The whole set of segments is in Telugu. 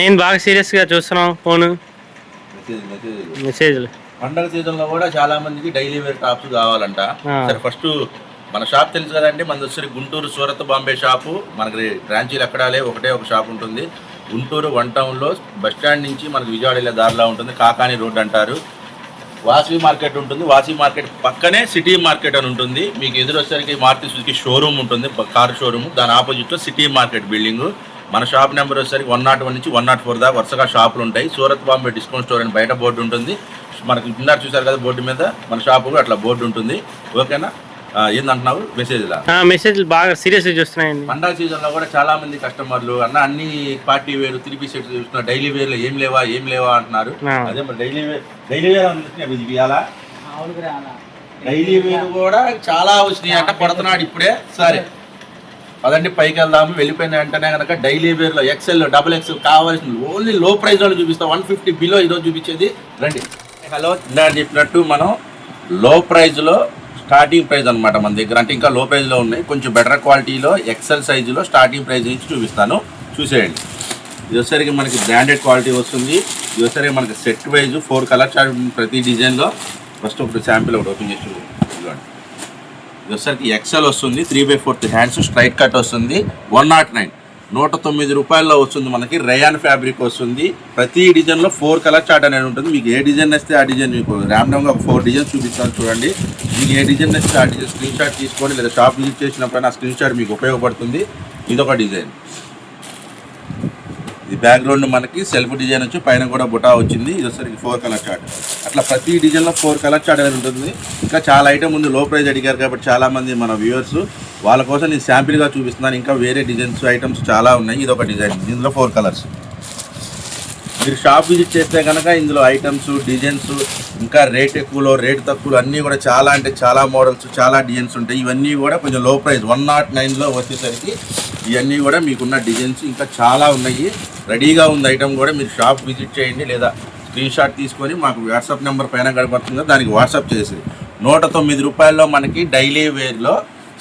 నేను బాగా సీరియస్గా చూస్తున్నావు ఫోన్? Message message. మెసేజ్లు. పండగ సీజన్లో కూడా చాలా మందికి డైలీ వేర్ టాప్స్ కావాలంట. సరే ఫస్ట్ మన షాప్ తెలుసు కదండి మన వచ్చి గుంటూరు సూరత్ బాంబే షాపు. మనకి బ్రాంచీలు ఎక్కడాలే ఒకటే ఒక షాప్ ఉంటుంది. గుంటూరు వన్ టౌన్లో బస్ స్టాండ్ నుంచి మనకి విజయవాడ వెళ్ళే దారిలో ఉంటుంది కాకాని రోడ్ అంటారు. వాసవి మార్కెట్ ఉంటుంది వాసవి మార్కెట్ పక్కనే సిటీ మార్కెట్ అని ఉంటుంది. మీకు ఎదురు వచ్చేసరికి మారుతి సుజుకి షోరూమ్ ఉంటుంది కార్ షోరూమ్. దాని ఆపోజిట్లో సిటీ మార్కెట్ బిల్డింగ్. మన షాప్ నెంబర్ వచ్చేసరికి వన్ నాట్ వన్ నుంచి వన్ నాట్ ఫోర్ దాకా వరుసగా షాపులు ఉంటాయి. సూరత్ బాంబే డిస్కౌంట్ స్టోర్ అని బయట బోర్డు ఉంటుంది. మనకి ఇందాక చూసారు కదా బోర్డు మీద? మన షాపు కూడా అట్లా బోర్డు ఉంటుంది. ఓకేనా ఏందంటున్నావు? మెసేజ్లా మెసేజ్లు బాగా సీరియస్గా చూస్తున్నాయండి. పండగ సీజన్లో కూడా చాలా మంది కస్టమర్లు అన్న అన్ని పార్టీ వేరు త్రీ పీస్ సెట్స్ చూస్తున్నా డైలీ వేర్లో ఏం లేవా ఏం లేవా అంటున్నారు. అదే మరి డైలీ వేర్ డైలీ వేర్ అందుతున్నాయి ఇది ఇవాళ డైలీ వేర్ కూడా చాలా వచ్చినాయి అంట కొడుతున్నాడు ఇప్పుడే. సరే. పదండి పైకి వెళ్దాము వెళ్ళిపోయిన వెంటనే కనుక డైలీ వేర్లో ఎక్సెల్ డబుల్ ఎక్సెల్ కావాల్సింది ఓన్లీ లో ప్రైస్లో చూపిస్తాం వన్ ఫిఫ్టీ బిలో ఈరోజు చూపించేది. రండి. హలో. ఇందాక చెప్పినట్టు మనం లో ప్రైస్లో స్టార్టింగ్ ప్రైస్ అన్నమాట మన దగ్గర. అంటే ఇంకా లో ప్రైస్లో ఉన్నాయి. కొంచెం బెటర్ క్వాలిటీలో ఎక్సెల్ సైజులో స్టార్టింగ్ ప్రైస్ నుంచి చూపిస్తాను. చూసేయండి. ఇది వచ్చేసరికి మనకి బ్రాండెడ్ క్వాలిటీ వస్తుంది. ఇది వచ్చేసరికి మనకి set wise four colour chart ప్రతి డిజైన్లో ఫస్ట్ ఒకటి శాంపిల్ ఒకటి ఓపెన్ చేసి చూడండి. ఇదిగోండి వచ్చేసరికి ఎక్సెల్ వస్తుంది three by fourth hands straight cut వస్తుంది వన్ నాట్ నైన్ నూట తొమ్మిది రూపాయల్లో వస్తుంది మనకి రయాన్ ఫ్యాబ్రిక్ వస్తుంది. ప్రతి డిజైన్లో ఫోర్ కలర్ చార్ట్ అనేది ఉంటుంది. మీకు ఏ డిజైన్ వస్తే ఆ డిజైన్ మీకు ర్యాండమ్గా ఒక ఫోర్ డిజైన్స్ చూపిస్తాను చూడండి. మీకు ఏ డిజైన్ వస్తే ఆ డిజైన్ స్క్రీన్ షాట్ తీసుకోండి లేదా షాప్ విజిట్ చేసినప్పుడు ఆ స్క్రీన్ షాట్ మీకు ఉపయోగపడుతుంది. ఇదొక డిజైన్ ఇది బ్యాక్గ్రౌండ్ మనకి సెల్ఫ్ డిజైన్ వచ్చి పైన కూడా బుటా వచ్చింది. ఇది వచ్చరికి ఫోర్ కలర్ చార్ట్ అట్లా ప్రతి డిజైన్లో ఫోర్ కలర్ చార్ట్ అనేది ఉంటుంది. ఇంకా చాలా ఐటమ్ ఉంది లో ప్రైస్ అడిగారు కాబట్టి చాలామంది మన వ్యూవర్స్ వాళ్ళ కోసం నేను శాంపిల్గా చూపిస్తున్నాను. ఇంకా వేరే డిజైన్స్ ఐటమ్స్ చాలా ఉన్నాయి. ఇది ఒక డిజైన్ దీనిలో ఫోర్ కలర్స్ మీరు షాప్ విజిట్ చేస్తే కనుక ఇందులో ఐటమ్స్ డిజైన్స్ ఇంకా రేట్ ఎక్కువలో రేట్ తక్కువలో అన్నీ కూడా చాలా అంటే చాలా మోడల్స్ చాలా డిజైన్స్ ఉంటాయి. ఇవన్నీ కూడా కొంచెం లో ప్రైస్ వన్ నాట్ నైన్లో వచ్చేసరికి ఇవన్నీ కూడా మీకున్న డిజైన్స్ ఇంకా చాలా ఉన్నాయి. రెడీగా ఉంది ఐటమ్ కూడా మీరు షాప్ విజిట్ చేయండి లేదా స్క్రీన్ షాట్ తీసుకొని మాకు వాట్సాప్ నెంబర్ పైన కనబడుతుందో దానికి వాట్సాప్ చేసి నూట తొమ్మిది రూపాయల్లో మనకి డైలీ వేర్లో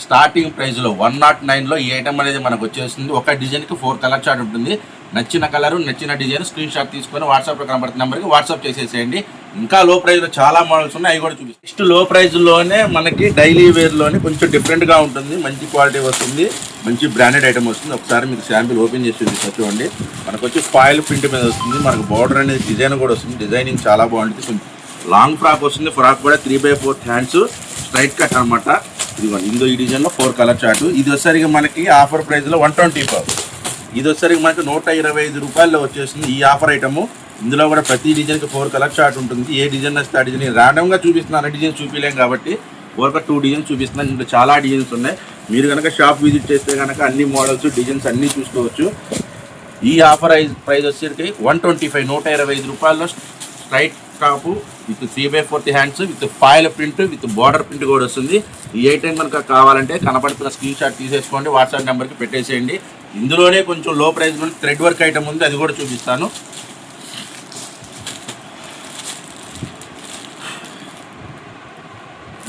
స్టార్టింగ్ ప్రైస్లో వన్ నాట్ నైన్లో ఈ ఐటమ్ అనేది మనకు వచ్చేస్తుంది. ఒక డిజైన్కి ఫోర్ కలర్ చార్ట్ ఉంటుంది. నచ్చిన కలర్ నచ్చిన డిజైన్ స్క్రీన్ షాట్ తీసుకొని వాట్సాప్లో కనబడుతున్న నెంబర్కి వాట్సాప్ చేసేసేయండి. ఇంకా లో ప్రైజ్లో చాలా మోడల్స్ ఉన్నాయి అవి కూడా చూపిస్తాయి నెక్స్ట్లో ప్రైజ్లోనే మనకి డైలీ వేర్లోనే కొంచెం డిఫరెంట్గా ఉంటుంది మంచి క్వాలిటీ వస్తుంది మంచి బ్రాండెడ్ ఐటమ్ వస్తుంది. ఒకసారి మీకు శాంపిల్ ఓపెన్ చేసి చూపిస్తా చూడండి. మనకు వచ్చి ఫాయిల్ ప్రింట్ మీద వస్తుంది మనకు బార్డర్ అనేది డిజైన్ కూడా వస్తుంది. డిజైనింగ్ చాలా బాగుంటుంది. కొంచెం లాంగ్ ఫ్రాక్ వస్తుంది ఫ్రాక్ కూడా three by four hands straight cut అనమాట ఇదిగోండి ఇందులో ఈ డిజైన్లో ఫోర్ కలర్ చార్ట్ ఇది వచ్చేసరికి మనకి ఆఫర్ ప్రైస్లో వన్ ట్వంటీ ఫైవ్ ఇది వచ్చేసరికి మనకు నూట ఇరవై ఐదు రూపాయల్లో వచ్చేసింది ఈ ఆఫర్ ఐటమ్. ఇందులో కూడా ప్రతి డిజైన్కి ఫోర్ కలర్ షార్ట్ ఉంటుంది. ఏ డిజైన్ వస్తే ఆ డిజైన్ ర్యాండమ్గా చూపిస్తున్నాను డిజైన్ చూపించలేం కాబట్టి ఒక టూ డిజైన్స్ చూపిస్తున్నాను ఇందులో చాలా డిజైన్స్ ఉన్నాయి. మీరు కనుక షాప్ విజిట్ చేస్తే కనుక అన్ని మోడల్స్ డిజైన్స్ అన్నీ చూసుకోవచ్చు. ఈ ఆఫర్ ప్రైస్ వచ్చేసరికి వన్ ట్వంటీ ఫైవ్ నూట ఇరవై ఐదు రూపాయల్లో straight top with three by fourth hands with foil print with border print కూడా వస్తుంది. ఈ ఐటెం కనుక కావాలంటే కనపడుతున్న స్క్రీన్ షాట్ తీసేసుకోండి వాట్సాప్ నెంబర్కి పెట్టేసేయండి. ఇందులోనే కొంచెం లో ప్రైస్ థ్రెడ్ వర్క్ ఐటమ్ ఉంది అది కూడా చూపిస్తాను.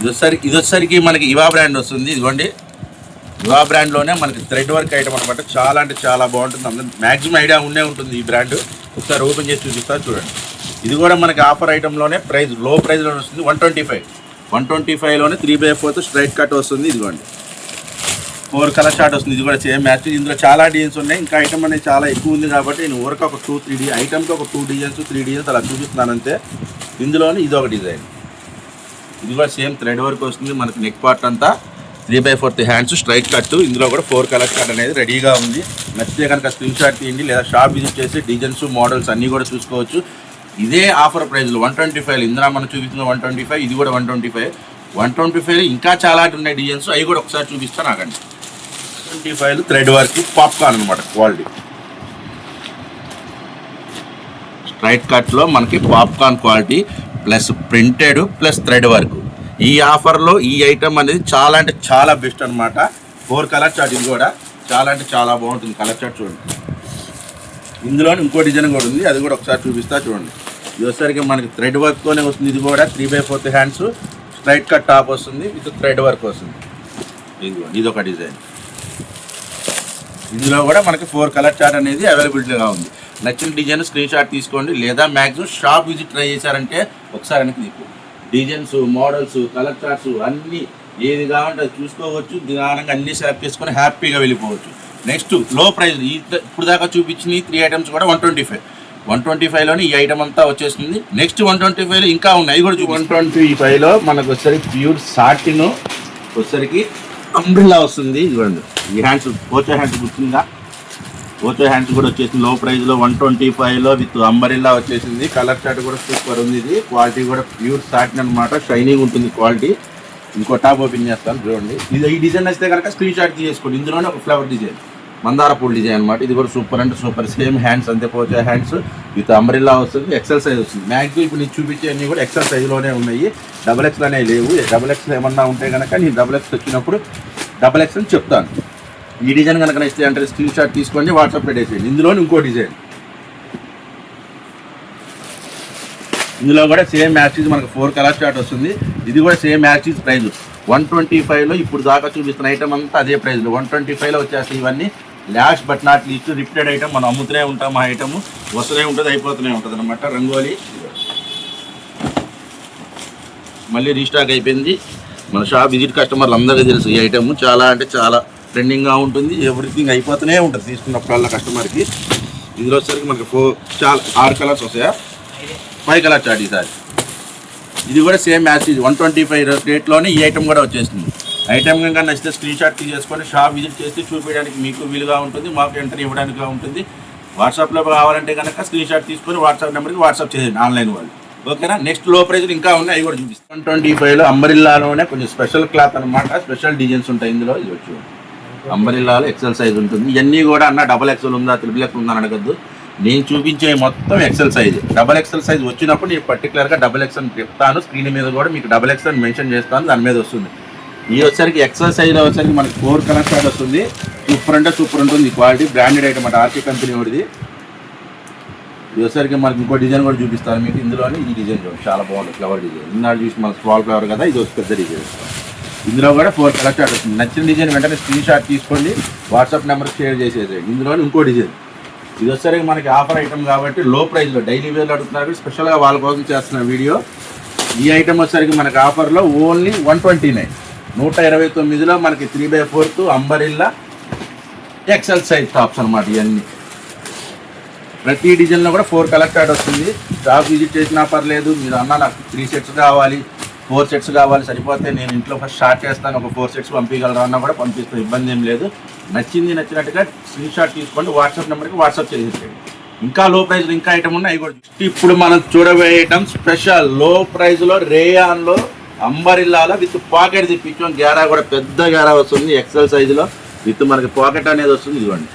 ఇది వచ్చేసరికి మనకి ఇవా బ్రాండ్ వస్తుంది ఇదిగోండి. ఇవా బ్రాండ్లోనే మనకి థ్రెడ్ వర్క్ ఐటమ్ అనమాట చాలా అంటే చాలా బాగుంటుంది. అందరూ మ్యాక్సిమం ఐడియా ఉండే ఉంటుంది ఈ బ్రాండ్ ఒకసారి ఓపెన్ చేసి చూపిస్తా చూడండి. ఇది కూడా మనకి ఆఫర్ ఐటెంలోనే ప్రైస్లో ప్రైస్లో వస్తుంది one twenty five one twenty ఫైవ్లోనే three by fourth straight cut వస్తుంది ఇదిగోండి. ఫోర్ కలర్ షార్ట్ వస్తుంది. ఇది కూడా సేమ్ మ్యాచ్. ఇందులో చాలా డిజైన్స్ ఉన్నాయి. ఇంకా ఐటమ్ అనేది చాలా ఎక్కువ ఉంది కాబట్టి నేను ఓవర్కి ఒక టూ త్రీ డి ఐటమ్కి ఒక టూ డిజైన్స్ త్రీ డిజైన్స్ అలా చూపిస్తున్నాను అంతే. ఇందులోనే ఇది ఒక డిజైన్ ఇది కూడా సేమ్ థ్రెడ్ వర్క్ వస్తుంది. మనకి నెక్ పార్ట్ అంతా three by fourth hands straight cut ఇందులో కూడా ఫోర్ కలర్ కట్ అనేది రెడీగా ఉంది. నచ్చితే కనుక స్క్రీన్ షాట్ తీయండి. లేదా షాప్ విజిట్ చేసి డిజైన్స్ మోడల్స్ అన్నీ కూడా చూసుకోవచ్చు. ఇదే ఆఫర్ ప్రైస్లో వన్ ట్వంటీ ఫైవ్ ఇందులో మనం చూపిస్తున్న వన్ ట్వంటీ ఫైవ్ ఇది కూడా one twenty five one twenty five ఇంకా చాలా ఉన్నాయి డిజైన్స్. అవి కూడా ఒకసారి చూపిస్తాను నాకండి. Twenty five thread work popcorn అనమాట క్వాలిటీ. స్ట్రైట్ కట్లో మనకి popcorn quality plus printed plus thread work. ఈ ఆఫర్లో ఈ ఐటమ్ అనేది చాలా అంటే చాలా బెస్ట్ అనమాట ఫోర్ కలర్ చార్ట్ ఇది కూడా చాలా అంటే చాలా బాగుంటుంది కలర్ చార్ట్ చూడండి. ఇందులో ఇంకో డిజైన్ కూడా ఉంది అది కూడా ఒకసారి చూపిస్తా చూడండి. ఇది వచ్చేసరికి మనకి థ్రెడ్ వర్క్తోనే వస్తుంది ఇది కూడా three by fourth hands. Straight cut top వస్తుంది విత్ థ్రెడ్ వర్క్ వస్తుంది. ఇది ఇది ఒక డిజైన్. ఇందులో కూడా మనకి ఫోర్ కలర్ చార్ట్ అనేది అవైలబిలిటీగా ఉంది. నచ్చిన డిజైన్ స్క్రీన్ షాట్ తీసుకోండి లేదా మ్యాక్సిమం షాప్ విజిట్ ట్రై చేశారంటే ఒకసారి వెనక్కి తీపు డిజైన్స్ మోడల్స్ కలర్ చార్ట్స్ అన్నీ ఏది కావాలంటే అది చూసుకోవచ్చు నిదానంగా అన్ని సెలెక్ట్ చేసుకొని హ్యాపీగా వెళ్ళిపోవచ్చు. నెక్స్ట్లో ప్రైస్ ఇప్పుడు దాకా చూపించిన త్రీ ఐటమ్స్ కూడా one twenty five one twenty ఫైవ్లోని ఈ ఐటమ్ అంతా వచ్చేస్తుంది. నెక్స్ట్ వన్ ట్వంటీ ఫైవ్లో ఇంకా ఉన్నాయి అవి కూడా వన్ ట్వంటీ ఫైవ్లో మనకు వచ్చేసరికి ప్యూర్ సాటిన్ వచ్చేసరికి అంబ్రిల్లా వస్తుంది ఇదిగోండి. ఈ హ్యాండ్స్ పోచో హ్యాండ్స్ గుర్తుందా? పోచో హ్యాండ్స్ కూడా వచ్చేసింది. లో ప్రైజ్లో వన్ ట్వంటీ ఫైవ్లో విత్ అంబరిల్లా వచ్చేసింది. కలర్ చార్ట్ కూడా సూపర్ ఉంది ఇది. క్వాలిటీ కూడా ప్యూర్ సాటిన్ అనమాట షైనింగ్ ఉంటుంది క్వాలిటీ ఇంకో టాప్ ఓపెన్ చేస్తాను చూడండి. ఇది ఈ డిజైన్ వస్తే కనుక స్క్రీన్ షాట్ తీసేసుకోండి. ఇందులోనే ఒక ఫ్లవర్ డిజైన్ మందార పూల డిజైన్ అనమాట ఇది కూడా సూపర్ అంటే సూపర్ సేమ్ హ్యాండ్స్ అంతే పోచే హ్యాండ్స్ విత్ అంబ్రిల్లా వస్తుంది ఎక్సెల్ సైజ్ వస్తుంది. మ్యాక్సిమం ఇప్పుడు నేను చూపించేవన్నీ కూడా ఎక్సెల్ సైజ్లోనే ఉన్నాయి. డబల్ ఎక్స్లు అనేవి లేవు. డబల్ ఎక్స్ ఏమన్నా ఉంటే కనుక నేను డబల్ ఎక్స్ వచ్చినప్పుడు డబల్ ఎక్స్ అని చెప్తాను. ఈ డిజైన్ కనుక నచ్చితే అంటే స్క్రీన్ షాట్ తీసుకోండి వాట్సాప్ పెట్టేసేయండి. ఇందులో ఇంకో డిజైన్. ఇందులో కూడా సేమ్ మ్యాచ్ మనకు ఫోర్ కలర్ షాట్ వస్తుంది. ఇది కూడా same matches price one twenty ఫైవ్లో ఇప్పుడు దాకా చూపిస్తున్న ఐటమ్ అంతా అదే ప్రైజ్లు వన్ ట్వంటీ ఫైవ్లో వచ్చేస్తాయి ఇవన్నీ. Last but not least repeated item మనం అమ్ముతూనే ఉంటాం ఆ ఐటమ్ వస్తూనే ఉంటుంది అయిపోతూనే ఉంటుంది అనమాట రంగోలీ. మళ్ళీ రీస్టాక్ అయిపోయింది. మన షాప్ విజిట్ కస్టమర్లు అందరికీ తెలుసు ఈ ఐటమ్ చాలా అంటే చాలా ట్రెండింగ్గా ఉంటుంది ఎవ్రీథింగ్ అయిపోతూనే ఉంటుంది తీసుకున్నప్పుడల్లా కస్టమర్కి ఇందులో వచ్చేసరికి మనకి ఫోర్ చాలా ఆరు కలర్స్ వస్తాయా? ఫైవ్ కలర్ చాట్ ఈసారి ఇది కూడా సేమ్ మ్యాచ్ ఇది వన్ ట్వంటీ ఫైవ్ రేట్లోనే ఈ ఐటమ్ కూడా వచ్చేస్తుంది ఐటమ్ కనుక నచ్చితే స్క్రీన్ షాట్ తీసేసుకొని షాప్ విజిట్ చేసి చూపించడానికి మీకు వీలుగా ఉంటుంది మాకు ఎంటర్ ఇవ్వడానికి ఉంటుంది. వాట్సాప్లో కావాలంటే కనుక స్క్రీన్ షాట్ తీసుకొని వాట్సాప్ నెంబర్కి వాట్సాప్ చేయండి ఆన్లైన్ వాళ్ళు. ఓకేనా నెక్స్ట్లో ప్రైజ్లు ఇంకా ఉన్నాయి అవి కూడా చూపిస్తాను. వన్ ట్వంటీ ఫైవ్లో అంబరిల్లాలోనే కొంచెం స్పెషల్ క్లాత్ అనమాట స్పెషల్ డిజైన్స్ ఉంటాయి ఇందులో ఇది వచ్చి అంబరిల్లాలో ఎక్సెల్ సైజ్ ఉంటుంది. ఇవన్నీ కూడా అన్న డబల్ ఎక్సెల్ ఉందా త్రిబుల్ ఎక్సెల్ ఉందా అని అడగద్దు. నేను చూపించే మొత్తం XL size double XL size వచ్చినప్పుడు నేను పర్టికులర్గా డబల్ ఎక్సెల్ చెప్తాను. స్క్రీన్ మీద కూడా మీకు డబల్ ఎక్సెల్ మెన్షన్ చేస్తాను. దాని మీద వస్తుంది. ఈ వచ్చరికి ఎక్సెల్ సైజ్ వచ్చరికి మనకి ఫోర్ కలర్ షాట్ వస్తుంది. సూపర్ అంటే సూపర్ ఉంటుంది. క్వాలిటీ బ్రాండెడ్ ఐటమ్ అంటే ఆర్కే కంపెనీ ఒకటిది ఈ వచ్చరికి మనకి ఇంకో డిజైన్ కూడా చూపిస్తాను మీకు. ఇందులోనే ఈ డిజైన్ చూడండి. చాలా బాగుంది. ఫ్లవర్ డిజైన్ ఇన్నాడు చూసి మన స్మాల్ ఫ్లవర్ కదా ఇది ఒక పెద్ద డిజైన్ ఇందులో కూడా ఫోర్ కలర్ షాట్ వస్తుంది. నచ్చిన డిజైన్ వెంటనే స్క్రీన్ షాట్ తీసుకోండి వాట్సాప్ నెంబర్ షేర్ చేసేది ఇందులో ఇంకో డిజైన్ ఇది వచ్చేసరికి మనకి ఆఫర్ ఐటమ్ కాబట్టి లో ప్రైస్లో డైలీ వేర్లో అడుగుతున్నారు స్పెషల్గా వాళ్ళ కోసం చేస్తున్న వీడియో ఈ ఐటమ్ వచ్చేసరికి మనకి ఆఫర్లో ఓన్లీ వన్ ట్వంటీ నైన్ నూట ఇరవై తొమ్మిదిలో మనకి three by fourth umbrella XL size tops అనమాట ఇవన్నీ. ప్రతి డిజైన్లో కూడా ఫోర్ కలర్ చార్ట్ వస్తుంది. షాప్ విజిట్ చేసినా పర్లేదు మీరు అన్న నాకు త్రీ సెట్స్ కావాలి. ఫోర్ సెట్స్ కావాలి సరిపోతే నేను ఇంట్లో ఫస్ట్ స్టార్ట్ చేస్తాను. ఒక ఫోర్ సెట్స్ పంపించగలరా అన్నా కూడా పంపిస్తాను ఇబ్బంది ఏం లేదు. నచ్చింది నచ్చినట్టుగా స్క్రీన్ షాట్ తీసుకోండి వాట్సాప్ నెంబర్కి వాట్సాప్ చేసేసేయండి ఇంకా లో ప్రైస్ ఇంకా ఐటమ్ ఉన్నాయి అవి కూడా ఇప్పుడు మనం చూడబోయే ఐటమ్ స్పెషల్లో ప్రైస్లో రేయాన్లో అంబరిల్లాలో విత్ పాకెట్ తెప్పించాం. గ్యారా కూడా పెద్ద గ్యారా వస్తుంది ఎక్సెల్ సైజులో విత్ మనకి పాకెట్ అనేది వస్తుంది ఇదిగోండి.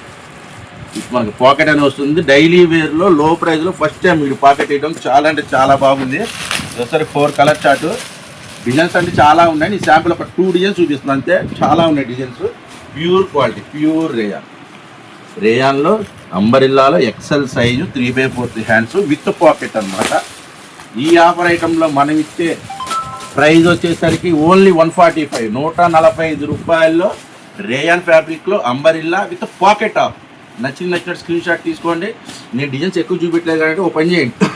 ఇప్పుడు మనకి పాకెట్ అని వస్తుంది. డైలీ వేర్లో లో ప్రైస్లో ఫస్ట్ టైం మీరు పాకెట్ వేయడం చాలా అంటే చాలా బాగుంది. ఒకసారి ఫోర్ కలర్ చార్టు డిజైన్స్ అంటే చాలా ఉన్నాయి. నీ శాంపుల్ ఒక టూ డిజైన్స్ చూపిస్తున్నాను అంతే చాలా ఉన్నాయి designs. Pure quality pure rayon. రేయాన్లో అంబరిల్లాలో XL size three by fourth hands with pocket అన్నమాట. ఈ ఆఫర్ ఐటెంలో మనం ఇచ్చే ప్రైస్ వచ్చేసరికి ఓన్లీ వన్ ఫార్టీ ఫైవ్. నూట నలభై ఐదు రూపాయల్లో రేయాన్ ఫ్యాబ్రిక్లో అంబరిల్లా విత్ పాకెట్ ఆఫ్. నచ్చిన నచ్చిన స్క్రీన్ షాట్ తీసుకోండి. నేను డిజైన్స్ ఎక్కువ చూపెట్టలేదు కాబట్టి ఓపెన్ చేయండి.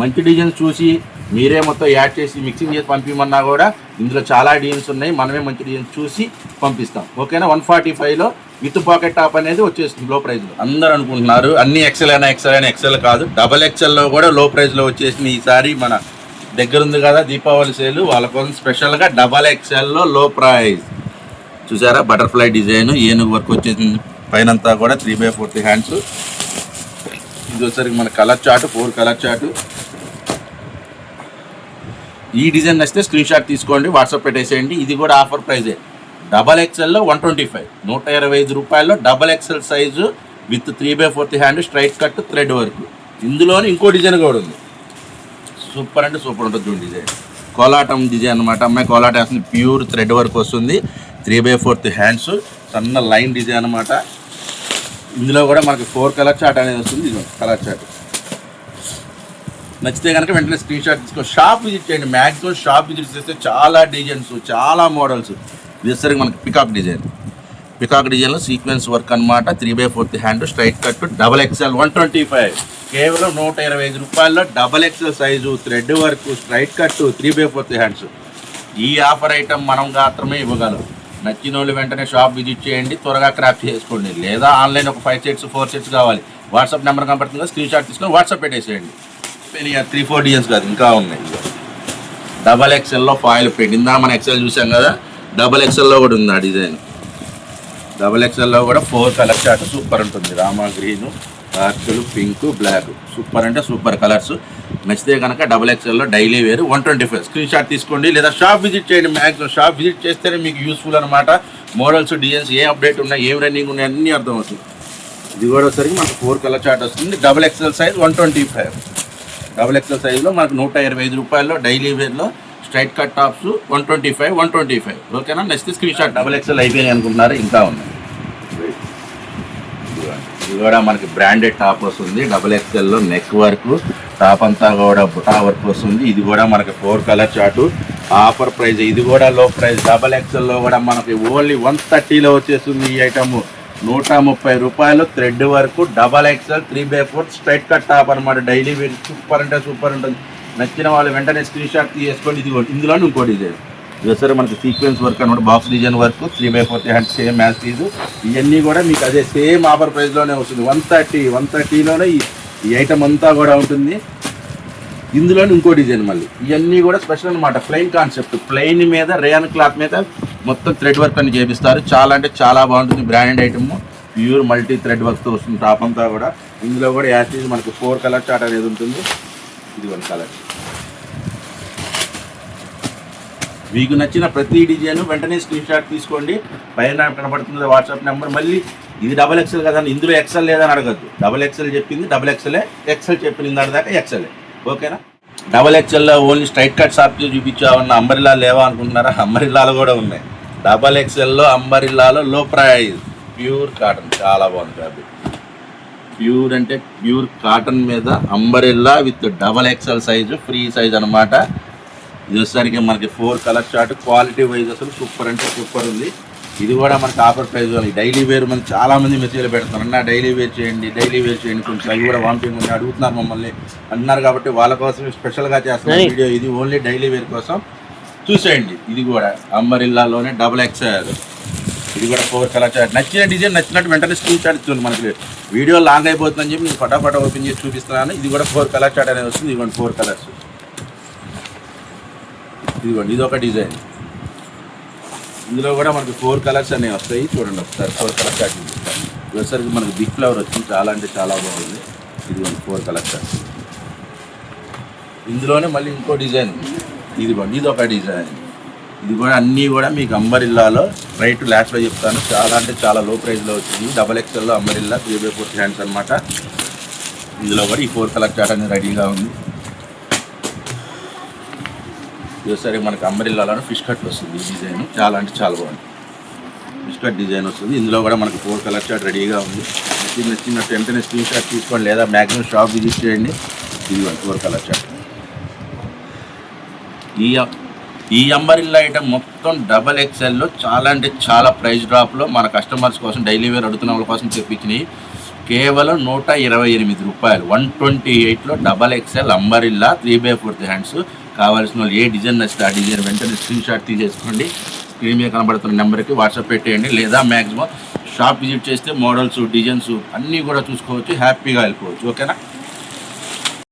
మంచి డిజైన్స్ చూసి మీరే మొత్తం యాడ్ చేసి మిక్సింగ్ చేసి పంపించమన్నా కూడా ఇందులో చాలా డిజైన్స్ ఉన్నాయి. మనమే మంచి డిజైన్స్ చూసి పంపిస్తాం. ఓకేనా? వన్ ఫార్టీ ఫైవ్లో విత్ పాకెట్ టాప్ అనేది వచ్చేస్తుంది లో. ప్రైస్లో అందరూ అనుకుంటున్నారు అన్ని ఎక్సెల్ అయినా ఎక్సెల్ అయినా ఎక్సెల్ కాదు. డబల్ ఎక్సెల్లో కూడా లో ప్రైస్లో వచ్చేసింది ఈసారి మన దగ్గర ఉంది కదా దీపావళి సేల్. వాళ్ళ కోసం స్పెషల్గా డబల్ ఎక్సెల్లో లో ప్రైస్ చూసారా? బటర్ఫ్లై డిజైన్ ఏనుగు వర్క్ వచ్చేసింది. పైనంతా కూడా త్రీ బై ఫోర్త్ హ్యాండ్స్ ఇది వచ్చరికి మన కలర్ చాటు ఫోర్ కలర్ చాటు ఈ డిజైన్ నచ్చితే స్క్రీన్ షాట్ తీసుకోండి వాట్సాప్ పెట్టేసేయండి. ఇది కూడా ఆఫర్ ప్రైజే డబల్ ఎక్స్ఎల్లో వన్ ట్వంటీ ఫైవ్ నూట ఇరవై ఐదు రూపాయల్లో double XL size with three by fourth hand straight cut thread work ఇందులోనే ఇంకో డిజైన్ కూడా ఉంది. సూపర్ అంటే సూపర్ ఉంటుంది చూడండి డిజైన్ కోలాటం డిజైన్ అనమాట అమ్మాయి కోలాటం వేస్తుంది. ప్యూర్ థ్రెడ్ వర్క్ వస్తుంది. త్రీ బై ఫోర్త్ హ్యాండ్స్ సన్న లైన్ డిజైన్ అనమాట ఇందులో కూడా మనకి ఫోర్ కలర్ చార్ట్ అనేది వస్తుంది. ఇది కలర్ చార్ట్ నచ్చితే కనుక వెంటనే స్క్రీన్ షాట్ తీసుకో. షాప్ విజిట్ చేయండి. మ్యాక్సిమం షాప్ విజిట్ చేస్తే చాలా డిజైన్స్ చాలా మోడల్స్ ఇది వచ్చేసరికి మనకి పికాక్ డిజైన్ పికాక్ డిజైన్లో సీక్వెన్స్ వర్క్ అన్నమాట. Three by fourth hand straight cut double XL one twenty five కేవలం నూట ఇరవై ఐదు రూపాయల్లో double XL size thread work straight cut three by fourth hands ఈ ఆఫర్ ఐటమ్ మనం మాత్రమే ఇవ్వగలం. నచ్చిన వాళ్ళు వెంటనే షాప్ విజిట్ చేయండి. త్వరగా క్రాఫ్ట్ చేసుకోండి. లేదా ఆన్లైన్ ఒక ఫైవ్ సెట్స్ ఫోర్ సెట్స్ కావాలి. వాట్సాప్ నెంబర్ కనబడుతుందో స్క్రీన్ షాట్ తీసుకొని వాట్సాప్ పెట్టేసేయండి. త్రీ ఫోర్ డిజైన్స్ కాదు ఇంకా ఉన్నాయి. డబల్ ఎక్స్ఎల్లో ఫాయిల్ ప్రింట్ ఇందా మన ఎక్స్ఎల్ చూసాం కదా డబల్ ఎక్స్ఎల్లో కూడా ఉంది ఆ డిజైన్ డబల్ ఎక్స్ఎల్లో కూడా ఫోర్ కలర్ చార్ట్ సూపర్ ఉంటుంది. రామా గ్రీన్ డార్క్లు పింక్ బ్లాక్ సూపర్ అంటే సూపర్ కలర్స్ నచ్చితే కనుక డబల్ ఎక్స్ఎల్లో డైలీ వేరు one twenty five screen shot తీసుకోండి లేదా షాప్ విజిట్ చేయండి. మ్యాక్సిమం షాప్ విజిట్ చేస్తేనే మీకు యూస్ఫుల్ అనమాట మోడల్స్ డిజైన్స్ ఏ అప్డేట్ ఉన్నాయి ఏం రన్నింగ్ ఉన్నాయి అన్నీ అర్థమవుతుంది. ఇది కూడా సరికి మనకు ఫోర్ కలర్ చార్ట్ వస్తుంది. Double XL size one twenty five double XL సైజులో మనకు నూట ఇరవై ఐదు రూపాయల్లో daily వేర్లో straight cut tops one twenty five one twenty five. ఓకేనా? Next screen shot double XL అయిపోయినాయి అనుకుంటున్నారు. ఇంకా ఉన్నాయి ఇది కూడా మనకి బ్రాండెడ్ టాప్ వస్తుంది. డబుల్ ఎక్స్ఎల్లో నెక్ వర్క్ టాప్ అంతా కూడా బుటా వర్క్ వస్తుంది. ఇది కూడా మనకి four colour chart offer price ఇది కూడా లో ప్రైస్ డబల్ ఎక్స్ఎల్లో కూడా మనకి ఓన్లీ వన్ థర్టీలో వచ్చేస్తుంది ఈ ఐటమ్ నూట ముప్పై రూపాయలు థ్రెడ్ వరకు double XL three by four straight cut top అనమాట డైలీ వేర్ సూపర్ అంటే సూపర్ ఉంటుంది. నచ్చిన వాళ్ళు వెంటనే స్క్రీన్ షాట్ తీసుకోండి ఇది ఇందులో ఇంకో డిజైన్. ఇది మనకి సీక్వెన్స్ వర్క్ అనమాట box design work three by four hand same match fee ఇవన్నీ కూడా మీకు అదే సేమ్ ఆఫర్ ప్రైస్లోనే వస్తుంది. వన్ థర్టీ వన్ థర్టీలోనే ఈ ఈ ఐటమ్ అంతా కూడా ఉంటుంది. ఇందులో ఇంకో డిజైన్ మళ్ళీ. ఇవన్నీ కూడా స్పెషల్ అనమాట ప్లెయిన్ కాన్సెప్ట్ ప్లెయిన్ మీద రేయన్ క్లాత్ మీద మొత్తం థ్రెడ్ వర్క్ అని చేపిస్తారు. చాలా అంటే చాలా బాగుంటుంది. Branded item pure multi thread వర్క్తో వస్తుంది టాప్ అంతా కూడా. ఇందులో కూడా యాసిడ్ మనకు ఫోర్ కలర్ చాట్ అనేది ఉంటుంది. ఇది వన్ కలర్ మీకు నచ్చిన ప్రతి డిజైన్ వెంటనే స్క్రీన్ షాట్ తీసుకోండి. పైన కనబడుతుంది వాట్సాప్ నెంబర్. మళ్ళీ ఇది డబల్ ఎక్సెల్ కదా ఇందులో ఎక్సెల్ లేదని అడగద్దు. డబల్ ఎక్సెల్ చెప్పింది డబల్ ఎక్సెలే ఎక్సెల్ చెప్పింది దాని దాకా ఎక్సెలే ఓకేనా? డబల్ ఎక్స్ఎల్లో ఓన్లీ స్ట్రైట్ కట్ షాప్ చూపించామన్న అంబరిలా లేవా అనుకుంటున్నారా? అంబరిలాలు కూడా ఉన్నాయి. డబల్ ఎక్స్ఎల్లో అంబరిల్లాలో లో ప్రైజ్ ప్యూర్ కాటన్ చాలా బాగుంది ఫ్యాబ్రిక్. ప్యూర్ అంటే ప్యూర్ కాటన్ మీద umbrella with double XL size free size అన్నమాట. ఇది వచ్చేసరికి మనకి four colour chart quality wise అసలు సూపర్ అంటే సూపర్ ఉంది. ఇది కూడా మనకి ఆఫర్ ప్రైస్ ఉంది డైలీ వేర్ మంది చాలా మంది మెసేజ్లు పెడతారు. అన్న డైలీ వేర్ చేయండి డైలీ వేర్ చేయండి కొంచెం. అవి కూడా వామిటింగ్ ఉంది అడుగుతున్నారు మమ్మల్ని. అంటున్నారు కాబట్టి వాళ్ళ కోసం స్పెషల్గా చేస్తున్న వీడియో ఇది ఓన్లీ డైలీ వేర్ కోసం చూసేయండి. ఇది కూడా అంబరిల్లాలోనే డబుల్ ఎక్స్ఎల్ ఇది కూడా ఫోర్ కలర్ చార్ట్ నచ్చిన డిజైన్ నచ్చినట్టు వెంటనే స్క్రీన్ షాట్ ఇస్తుంది మనకి. వీడియో లాంగ్ అయిపోతుందని చెప్పి నేను ఫటాఫట ఓపెన్ చేసి చూపిస్తున్నాను. ఇది కూడా ఫోర్ కలర్ చార్ట్ అనేది వస్తుంది. ఇదిగోండి ఫోర్ కలర్స్ ఇదిగోండి ఇది ఒక డిజైన్ ఇందులో కూడా మనకి ఫోర్ కలర్స్ అనేవి వస్తాయి. చూడండి ఒకసారి ఫోర్ కలర్స్ చార్ట్ చూపిస్తాను మనకి బిగ్ ఫ్లవర్ వచ్చింది. చాలా అంటే చాలా బాగుంది. ఇదిగోండి ఫోర్ కలర్స్ ఇందులోనే మళ్ళీ ఇంకో డిజైన్ ఇదిగోండి ఇది ఒక డిజైన్. ఇది కూడా అన్నీ కూడా మీకు అంబరిల్లాలో రైట్ లాస్ట్లో చెప్తాను. చాలా అంటే చాలా లో ప్రైస్లో వచ్చింది double ఎక్స్ఎల్లో umbrella three by four hands అనమాట ఇందులో కూడా ఈ ఫోర్ కలర్ చార్ట్ అనేది రెడీగా ఉంది. ఒకసారి మనకి అంబరిల్లాలో ఫిష్ కట్ వస్తుంది ఈ డిజైన్. చాలా అంటే చాలా బాగుంది. ఫిష్ కట్ డిజైన్ వస్తుంది. ఇందులో కూడా మనకి ఫోర్ కలర్ చార్ట్ రెడీగా ఉంది. చిన్న చిన్న వెంటనే స్క్రీన్ షాట్ తీసుకోండి లేదా మ్యాక్సిమం షాప్ విజిట్ చేయండి. ఇది ఫోర్ కలర్ చార్ట్. ఈ ఈ అంబరిల్లా ఐటమ్ మొత్తం డబల్ ఎక్స్ఎల్లో చాలా అంటే చాలా ప్రైస్ డ్రాప్లో మన కస్టమర్స్ కోసం డైలీ వేర్ అడుగుతున్న వాళ్ళ కోసం తెప్పించినాయి కేవలం నూట ఇరవై ఎనిమిది రూపాయలు. వన్ ట్వంటీ ఎయిట్లో double XL umbrella three by fourth hands. కావాల్సిన వాళ్ళు ఏ డిజైన్ నచ్చితే ఆ డిజైన్ వెంటనే స్క్రీన్ షాట్ తీసేసుకోండి. స్క్రీన్ మీద కనబడుతున్న నెంబర్కి వాట్సాప్ పెట్టేయండి. లేదా మ్యాక్సిమం షాప్ విజిట్ చేస్తే మోడల్స్ డిజైన్స్ అన్నీ కూడా చూసుకోవచ్చు. హ్యాపీగా వెళ్ళిపోవచ్చు. ఓకేనా?